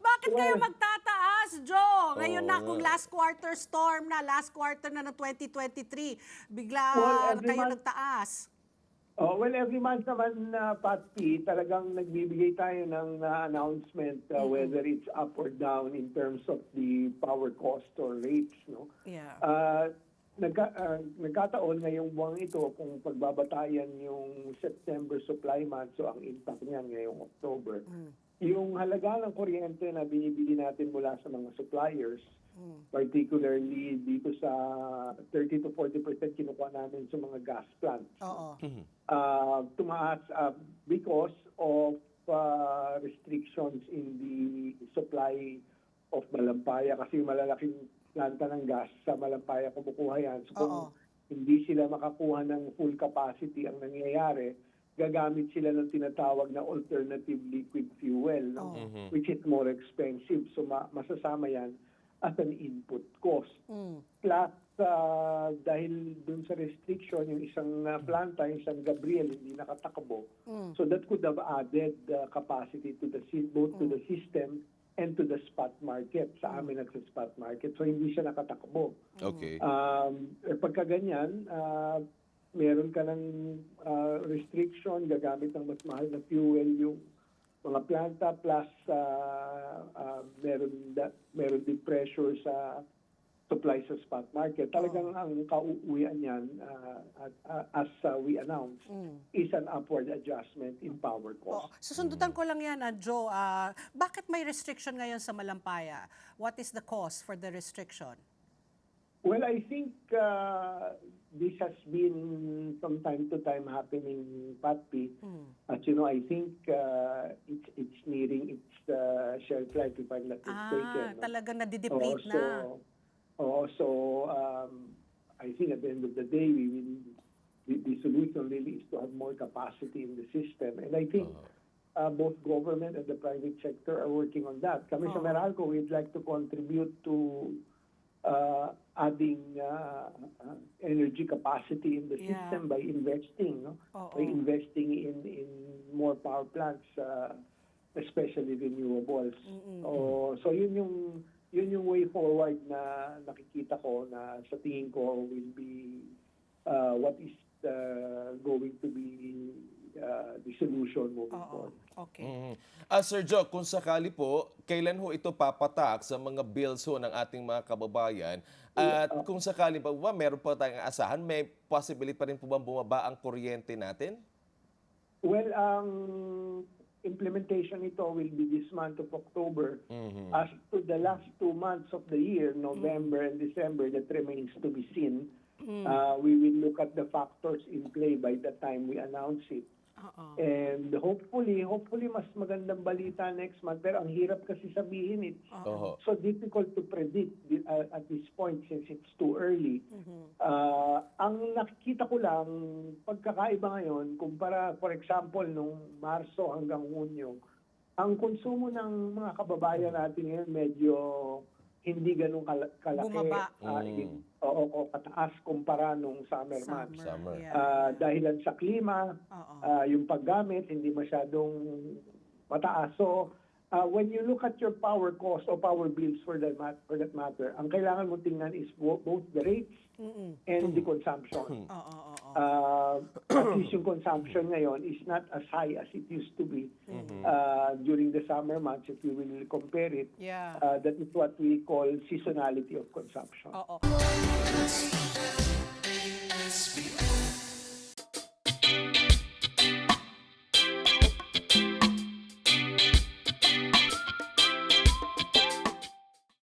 Bakit kayo magtataas, Joe? Ngayon na kung nga. last quarter storm na, last quarter na ng 2023, bigla Well, kayo month- nagtaas. Oh, well, every month naman, uh, Pat P, talagang nagbibigay tayo ng uh, announcement uh, whether it's up or down in terms of the power cost or rates. No? Yeah. Uh, nagka, uh, nagkataon ngayong buwang ito kung pagbabatayan yung September supply month, so ang impact niyan ngayong October. Yung halaga ng kuryente na binibili natin mula sa mga suppliers, particularly dito sa 30 to 40% kinukuha namin sa mga gas plants Oo. uh, tumaas uh, because of uh, restrictions in the supply of Malampaya kasi yung malalaking planta ng gas sa Malampaya kumukuha yan. So kung Oo. hindi sila makakuha ng full capacity ang nangyayari, gagamit sila ng tinatawag na alternative liquid fuel, no? Oo. which is more expensive. So ma- masasama yan as an input cost. Mm. Plus, ah, dahil dun sa restriction, yung isang ah, planta, yung San Gabriel, hindi nakatakbo. Mm. So that could have added uh, capacity to the both to the system and to the spot market. Sa amin at sa spot market. So hindi siya nakatakbo. Okay. Um, eh, pagka ganyan, ah, meron ka ng ah, restriction, gagamit ng mas mahal na fuel yung mga planta plus ah, ah, meron da, meron din pressure sa supply sa spot market. Talagang ang kauuwian niyan ah, at- ah, as ah, we announced is an upward adjustment in power cost. Susundutan ko lang yan, ah, Joe. Ah, bakit may restriction ngayon sa Malampaya? What is the cause for the restriction? Well, I think uh, this has been from time to time happening, Patpi. As you know, I think uh, it's it's nearing its uh, shelf life, if I'm not Ah, mistaken. no? talagang nadideplete so, na. oo, so um, I think at the end of the day, we will, the, the solution really is to have more capacity in the system. And I think uh, both government and the private sector are working on that. Kami sa Oo. Meralco, we'd like to contribute to uh, adding uh, uh, energy capacity in the Yeah. system by investing, no? Oo. by investing in in more power plants, uh, especially renewables. Oh, so yun yung yun yung way forward na nakikita ko na sa tingin ko will be uh, what is uh, going to be uh, the solution moving Oo. forward. Okay. Mhm. Ah, Sir Joe, kung sakali po, kailan ho ito papatak sa mga bills ho ng ating mga kababayan? At kung sakali pa ba, meron pa tayong asahan, may possibility pa rin po bang bumaba ang kuryente natin? Well, ang implementation nito will be this month of October. As to the last two months of the year, November and December, that remains to be seen. Uh, we will look at the factors in play by the time we announce it. Oo. And hopefully, hopefully mas magandang balita next month. Pero ang hirap kasi sabihin it. Oho. So difficult to predict di- uh, at this point since it's too early. Uh, ang nakikita ko lang, pagkakaiba ngayon, kumpara for example nung Marso hanggang Hunyo, ang konsumo ng mga kababayan natin ngayon medyo hindi ganun kala- kalaki. Bumaba. ah, Mm. oo, oo, kataas kumpara nung summer, months. Summer. yeah. Ah, dahilan sa klima, ah, yung paggamit hindi masyadong mataas. So, ah, when you look at your power cost or power bills for that, mat- for that matter, ang kailangan mo tingnan is bo- both the rates Mm-mm. and the consumption. Oo, oo, oo uh, consumption ngayon is not as high as it used to be mm-hmm. uh, during the summer months if you will compare it. Yeah. Uh, that is what we call seasonality of consumption. Oo.